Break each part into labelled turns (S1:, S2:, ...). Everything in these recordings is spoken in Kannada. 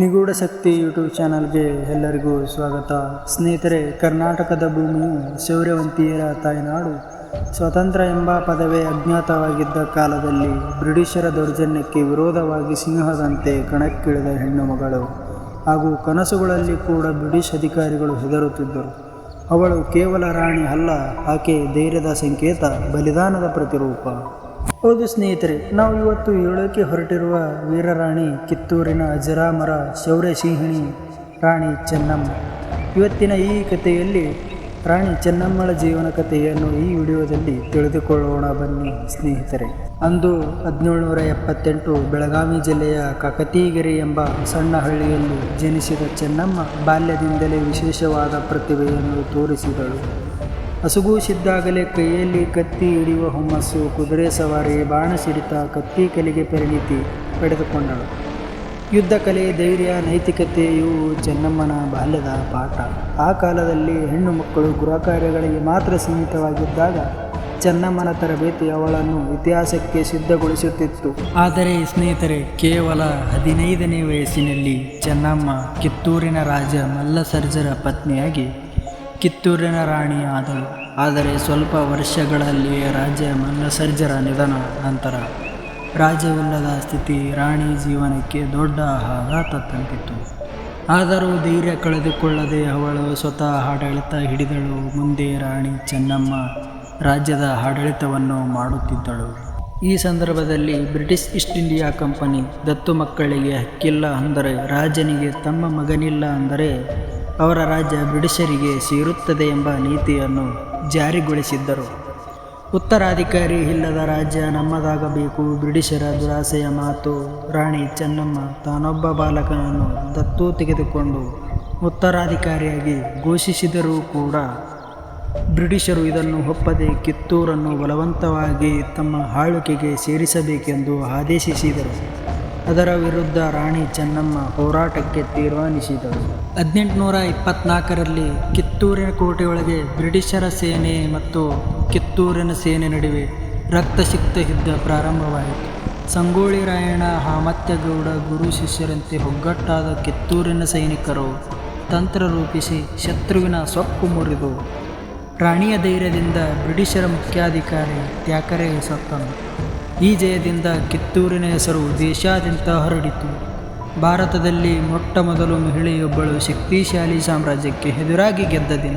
S1: ನಿಗೂಢ ಶಕ್ತಿ ಯೂಟ್ಯೂಬ್ ಚಾನಲ್ಗೆ ಎಲ್ಲರಿಗೂ ಸ್ವಾಗತ. ಸ್ನೇಹಿತರೆ, ಕರ್ನಾಟಕದ ಭೂಮಿಯು ಶೌರ್ಯವಂತಿಯರ ತಾಯ್ನಾಡು. ಸ್ವತಂತ್ರ ಎಂಬ ಪದವೇ ಅಜ್ಞಾತವಾಗಿದ್ದ ಕಾಲದಲ್ಲಿ ಬ್ರಿಟಿಷರ ದೌರ್ಜನ್ಯಕ್ಕೆ ವಿರೋಧವಾಗಿ ಸಿಂಹದಂತೆ ಕಣಕ್ಕಿಳಿದ ಹೆಣ್ಣು ಮಗಳು. ಹಾಗೂ ಕನಸುಗಳಲ್ಲಿ ಕೂಡ ಬ್ರಿಟಿಷ್ ಅಧಿಕಾರಿಗಳು ಹೆದರುತ್ತಿದ್ದರು. ಅವಳು ಕೇವಲ ರಾಣಿ ಅಲ್ಲ, ಆಕೆ ಧೈರ್ಯದ ಸಂಕೇತ, ಬಲಿದಾನದ ಪ್ರತಿರೂಪ. ಹೌದು ಸ್ನೇಹಿತರೆ, ನಾವು ಇವತ್ತು ಹೇಳೋಕೆ ಹೊರಟಿರುವ ವೀರರಾಣಿ ಕಿತ್ತೂರಿನ ಅಜರಾಮರ ಶೌರ್ಯ ಸಿಂಹಿಣಿ ರಾಣಿ ಚೆನ್ನಮ್ಮ. ಇವತ್ತಿನ ಈ ಕಥೆಯಲ್ಲಿ ರಾಣಿ ಚೆನ್ನಮ್ಮಳ ಜೀವನ ಕಥೆಯನ್ನು ಈ ವಿಡಿಯೋದಲ್ಲಿ ತಿಳಿದುಕೊಳ್ಳೋಣ ಬನ್ನಿ ಸ್ನೇಹಿತರೆ. ಅಂದು ಹದಿನೇಳುನೂರ ಎಪ್ಪತ್ತೆಂಟು ಬೆಳಗಾವಿ ಜಿಲ್ಲೆಯ ಕಕತಿಗಿರಿ ಎಂಬ ಸಣ್ಣ ಹಳ್ಳಿಯಲ್ಲಿ ಜನಿಸಿದ ಚೆನ್ನಮ್ಮ ಬಾಲ್ಯದಿಂದಲೇ ವಿಶೇಷವಾದ ಪ್ರತಿಭೆಯನ್ನು ತೋರಿಸಿದಳು. ಹಸುಗೂಸಿದ್ದಾಗಲೇ ಕೈಯಲ್ಲಿ ಕತ್ತಿ ಹಿಡಿಯುವ ಹುಮ್ಮಸ್ಸು, ಕುದುರೆ ಸವಾರಿ ಬಾಣ ಸಿಡಿತ ಕತ್ತಿ ಕಲೆಗೆ ಪರಿಣಿತಿ ಪಡೆದುಕೊಂಡಳು. ಯುದ್ಧ ಕಲೆ, ಧೈರ್ಯ ನೈತಿಕತೆ ಇವು ಚೆನ್ನಮ್ಮನ ಬಾಲ್ಯದ ಪಾಠ. ಆ ಕಾಲದಲ್ಲಿ ಹೆಣ್ಣು ಮಕ್ಕಳು ಗೃಹ ಕಾರ್ಯಗಳಿಗೆ ಮಾತ್ರ ಸೀಮಿತವಾಗಿದ್ದಾಗ ಚೆನ್ನಮ್ಮನ ತರಬೇತಿ ಅವಳನ್ನು ಇತಿಹಾಸಕ್ಕೆ ಸಿದ್ಧಗೊಳಿಸುತ್ತಿತ್ತು. ಆದರೆ ಸ್ನೇಹಿತರೆ, ಕೇವಲ ಹದಿನೈದನೇ ವಯಸ್ಸಿನಲ್ಲಿ ಚೆನ್ನಮ್ಮ ಕಿತ್ತೂರಿನ ರಾಜ ಮಲ್ಲಸರ್ಜರ ಪತ್ನಿಯಾಗಿ ಕಿತ್ತೂರಿನ ರಾಣಿ ಆದಳು. ಆದರೆ ಸ್ವಲ್ಪ ವರ್ಷಗಳಲ್ಲಿಯೇ ರಾಜ್ಯ ಮಲ್ಲಸರ್ಜರ ನಿಧನ ನಂತರ ರಾಜ್ಯವಿಲ್ಲದ ಸ್ಥಿತಿ ರಾಣಿ ಜೀವನಕ್ಕೆ ದೊಡ್ಡ ಆಘಾತ ತಂದಿತು ಆದರೂ ಧೈರ್ಯ ಕಳೆದುಕೊಳ್ಳದೆ ಅವಳು ಸ್ವತಃ ಆಡಳಿತ ಹಿಡಿದಳು. ಮುಂದೆ ರಾಣಿ ಚೆನ್ನಮ್ಮ ರಾಜ್ಯದ ಆಡಳಿತವನ್ನು ಮಾಡುತ್ತಿದ್ದಳು. ಈ ಸಂದರ್ಭದಲ್ಲಿ ಬ್ರಿಟಿಷ್ ಈಸ್ಟ್ ಇಂಡಿಯಾ ಕಂಪನಿ ದತ್ತು ಮಕ್ಕಳಿಗೆ ಹಕ್ಕಿಲ್ಲ ಅಂದರೆ ರಾಜನಿಗೆ ತಮ್ಮ ಮಗನಿಲ್ಲ ಅಂದರೆ ಅವರ ರಾಜ್ಯ ಬ್ರಿಟಿಷರಿಗೆ ಸೇರುತ್ತದೆ ಎಂಬ ನೀತಿಯನ್ನು ಜಾರಿಗೊಳಿಸಿದ್ದರು. ಉತ್ತರಾಧಿಕಾರಿ ಇಲ್ಲದ ರಾಜ್ಯ ನಮ್ಮದಾಗಬೇಕು, ಬ್ರಿಟಿಷರ ದುರಾಸೆಯ ಮಾತು ರಾಣಿ ಚೆನ್ನಮ್ಮ ತಾನೊಬ್ಬ ಬಾಲಕನನ್ನು ದತ್ತು ತೆಗೆದುಕೊಂಡು ಉತ್ತರಾಧಿಕಾರಿಯಾಗಿ ಘೋಷಿಸಿದರೂ ಕೂಡ ಬ್ರಿಟಿಷರು ಇದನ್ನು ಒಪ್ಪದೆ ಕಿತ್ತೂರನ್ನು ಬಲವಂತವಾಗಿ ತಮ್ಮ ಆಳ್ವಿಕೆಗೆ ಸೇರಿಸಬೇಕೆಂದು ಆದೇಶಿಸಿದರು. ಅದರ ವಿರುದ್ಧ ರಾಣಿ ಚೆನ್ನಮ್ಮ ಹೋರಾಟಕ್ಕೆ ತೀರ್ಮಾನಿಸಿದರು. ಹದಿನೆಂಟುನೂರ ಇಪ್ಪತ್ನಾಲ್ಕರಲ್ಲಿ ಕಿತ್ತೂರಿನ ಕೋಟೆಯೊಳಗೆ ಬ್ರಿಟಿಷರ ಸೇನೆ ಮತ್ತು ಕಿತ್ತೂರಿನ ಸೇನೆ ನಡುವೆ ರಕ್ತಸಿಕ್ತ ಯುದ್ಧ ಪ್ರಾರಂಭವಾಯಿತು. ಸಂಗೊಳ್ಳಿ ರಾಯಣ್ಣ ಹಾಮತ್ಯಗೌಡ ಗುರು ಶಿಷ್ಯರಂತೆ ಒಗ್ಗಟ್ಟಾದ ಕಿತ್ತೂರಿನ ಸೈನಿಕರು ತಂತ್ರ ರೂಪಿಸಿ ಶತ್ರುವಿನ ಸೊಪ್ಪು ಮುರಿದು ರಾಣಿಯ ಧೈರ್ಯದಿಂದ ಬ್ರಿಟಿಷರ ಮುಖ್ಯಾಧಿಕಾರಿ ತ್ಯಾಕರೆ ಸತ್ತನು. ಈ ಜಯದಿಂದ ಕಿತ್ತೂರಿನ ಹೆಸರು ದೇಶಾದ್ಯಂತ ಹರಡಿತು. ಭಾರತದಲ್ಲಿ ಮೊಟ್ಟ ಮೊದಲು ಮಹಿಳೆಯೊಬ್ಬಳು ಶಕ್ತಿಶಾಲಿ ಸಾಮ್ರಾಜ್ಯಕ್ಕೆ ಎದುರಾಗಿ ಗೆದ್ದ ದಿನ.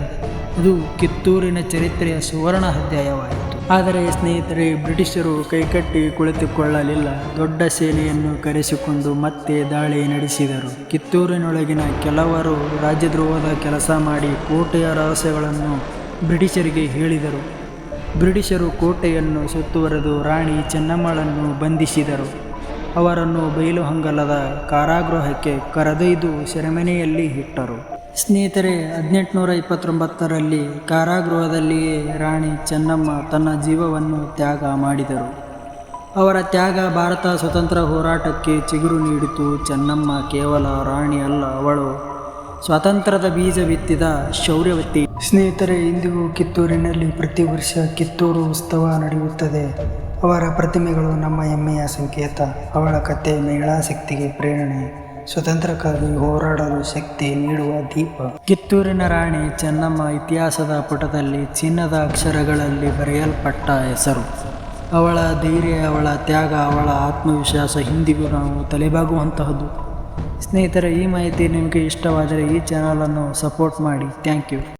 S1: ಅದು ಕಿತ್ತೂರಿನ ಚರಿತ್ರೆಯ ಸುವರ್ಣ ಅಧ್ಯಾಯವಾಯಿತು. ಆದರೆ ಸ್ನೇಹಿತರೆ, ಬ್ರಿಟಿಷರು ಕೈಕಟ್ಟಿ ಕುಳಿತುಕೊಳ್ಳಲಿಲ್ಲ. ದೊಡ್ಡ ಸೇನೆಯನ್ನು ಕರೆಸಿಕೊಂಡು ಮತ್ತೆ ದಾಳಿ ನಡೆಸಿದರು. ಕಿತ್ತೂರಿನೊಳಗಿನ ಕೆಲವರು ರಾಜ್ಯದ್ರೋಹದ ಕೆಲಸ ಮಾಡಿ ಕೋಟೆಯ ರಹಸ್ಯಗಳನ್ನು ಬ್ರಿಟಿಷರಿಗೆ ಹೇಳಿದರು. ಬ್ರಿಟಿಷರು ಕೋಟೆಯನ್ನು ಸುತ್ತುವರೆದು ರಾಣಿ ಚೆನ್ನಮ್ಮಳನ್ನು ಬಂಧಿಸಿದರು. ಅವರನ್ನು ಬೈಲುಹಂಗಲದ ಕಾರಾಗೃಹಕ್ಕೆ ಕರೆದೊಯ್ದು ಸೆರೆಮನೆಯಲ್ಲಿ ಇಟ್ಟರು. ಸ್ನೇಹಿತರೆ, ಹದಿನೆಂಟುನೂರ ಇಪ್ಪತ್ತೊಂಬತ್ತರಲ್ಲಿ ಕಾರಾಗೃಹದಲ್ಲಿಯೇ ರಾಣಿ ಚೆನ್ನಮ್ಮ ತನ್ನ ಜೀವವನ್ನು ತ್ಯಾಗ ಮಾಡಿದರು. ಅವರ ತ್ಯಾಗ ಭಾರತ ಸ್ವತಂತ್ರ ಹೋರಾಟಕ್ಕೆ ಚಿಗುರು ನೀಡಿತು ಚೆನ್ನಮ್ಮ. ಕೇವಲ ರಾಣಿ ಅಲ್ಲ, ಅವಳು ಸ್ವಾತಂತ್ರ್ಯದ ಬೀಜ ಬಿತ್ತಿದ ಶೌರ್ಯವತಿ ಸ್ನೇಹಿತರೆ ಇಂದಿಗೂ ಕಿತ್ತೂರಿನಲ್ಲಿ ಪ್ರತಿ ವರ್ಷ ಕಿತ್ತೂರು ಉತ್ಸವ ನಡೆಯುತ್ತದೆ. ಅವರ ಪ್ರತಿಮೆಗಳು ನಮ್ಮ ಹೆಮ್ಮೆಯ ಸಂಕೇತ. ಅವಳ ಕತೆ ಮಹಿಳಾ ಶಕ್ತಿಗೆ ಪ್ರೇರಣೆ. ಸ್ವತಂತ್ರಕ್ಕಾಗಿ ಹೋರಾಡಲು ಶಕ್ತಿ ನೀಡುವ ದೀಪ. ಕಿತ್ತೂರಿನ ರಾಣಿ ಚೆನ್ನಮ್ಮ ಇತಿಹಾಸದ ಪುಟದಲ್ಲಿ ಚಿನ್ನದ ಅಕ್ಷರಗಳಲ್ಲಿ ಬರೆಯಲ್ಪಟ್ಟ ಹೆಸರು. ಅವಳ ಧೈರ್ಯ ಅವಳ ತ್ಯಾಗ ಅವಳ ಆತ್ಮವಿಶ್ವಾಸ ಹಿಂದಿಗೂ ನಾವು ತಲೆಬಾಗುವಂತಹದ್ದು. ಸ್ನೇಹಿತರೆ ಈ ಮಾಹಿತಿ ನಿಮಗೆ ಇಷ್ಟವಾದರೆ ಈ ಚಾನಲನ್ನು ಸಪೋರ್ಟ್ ಮಾಡಿ. Thank you